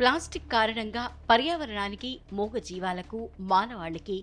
Plastic కారణంగా పర్యావరణానికి మూగ జీవాలకు మానవాళికి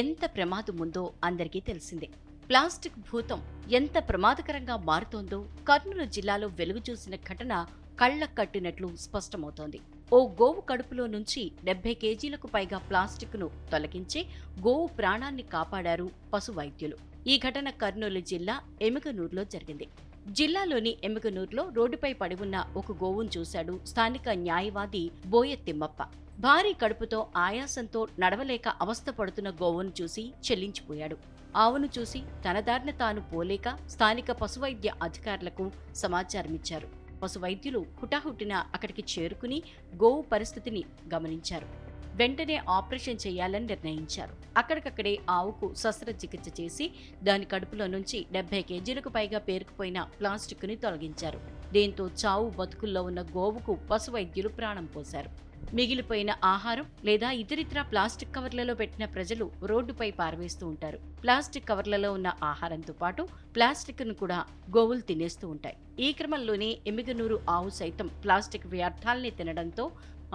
ఎంత ప్రమాదం ఉందో అందరికీ తెలిసిందే. ప్లాస్టిక్ భూతం ఎంత ప్రమాదకరంగా మారుతోందో కర్నూలు జిల్లాలో వెలుగు చూసిన ఘటన కళ్ళ కట్టినట్లు స్పష్టమవుతోంది. ఓ గోవు కడుపులో నుంచి డెబ్బై కేజీలకు పైగా ప్లాస్టిక్ను తొలగించి గోవు ప్రాణాన్ని కాపాడారు పశు వైద్యులు ఈ ఘటన కర్నూలు జిల్లా ఎమిగనూరులో జరిగింది. జిల్లాలోని ఎమ్మికనూరులో రోడ్డుపై పడి ఉన్న ఒక గోవును చూశాడు స్థానిక న్యాయవాది బోయ తిమ్మప్ప భారీ కడుపుతో ఆయాసంతో నడవలేక అవస్థ పడుతున్న గోవును చూసి చెల్లించిపోయాడు. ఆవును చూసి తన దారిన తాను పోలేక స్థానిక పశువైద్య అధికారులకు సమాచారమిచ్చారు. పశువైద్యులు హుటాహుటిన అక్కడికి చేరుకుని గోవు పరిస్థితిని గమనించారు. వెంటనే ఆపరేషన్ చేయాలని నిర్ణయించారు. అక్కడికక్కడే ఆవుకు శస్త్రచికిత్స చేసి దాని కడుపులో నుంచి డెబ్బై కేజీలకు పైగా పేరుకుపోయిన ప్లాస్టిక్ని తొలగించారు. దీంతో చావు బతుకుల్లో ఉన్న గోవుకు పశువైద్యులు ప్రాణం పోశారు. మిగిలిపోయిన ఆహారం లేదా ఇతరితర ప్లాస్టిక్ కవర్లలో పెట్టిన ప్రజలు రోడ్డుపై పారవేస్తూ ఉంటారు. ప్లాస్టిక్ కవర్లలో ఉన్న ఆహారంతో పాటు ప్లాస్టిక్ను కూడా గోవులు తినేస్తూ ఉంటాయి. ఈ క్రమంలోనే ఎమిగనూరు ఆవు సైతం ప్లాస్టిక్ వ్యర్థాల్ని తినడంతో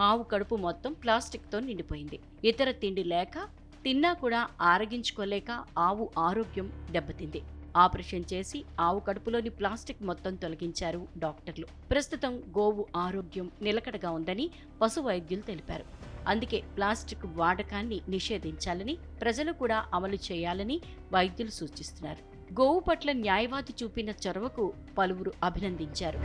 ఆవు కడుపు మొత్తం ప్లాస్టిక్తో నిండిపోయింది. ఇతర తిండి లేక తిన్నా కూడా ఆరగించుకోలేక ఆవు ఆరోగ్యం దెబ్బతింది. ఆపరేషన్ చేసి ఆవు కడుపులోని ప్లాస్టిక్ మొత్తం తొలగించారు డాక్టర్లు. ప్రస్తుతం గోవు ఆరోగ్యం నిలకడగా ఉందని పశు వైద్యులు తెలిపారు. అందుకే ప్లాస్టిక్ వాడకాన్ని నిషేధించాలని ప్రజలు కూడా అమలు చేయాలని వైద్యులు సూచిస్తున్నారు. గోవు పట్ల న్యాయవాది చూపిన చొరవకు పలువురు అభినందించారు.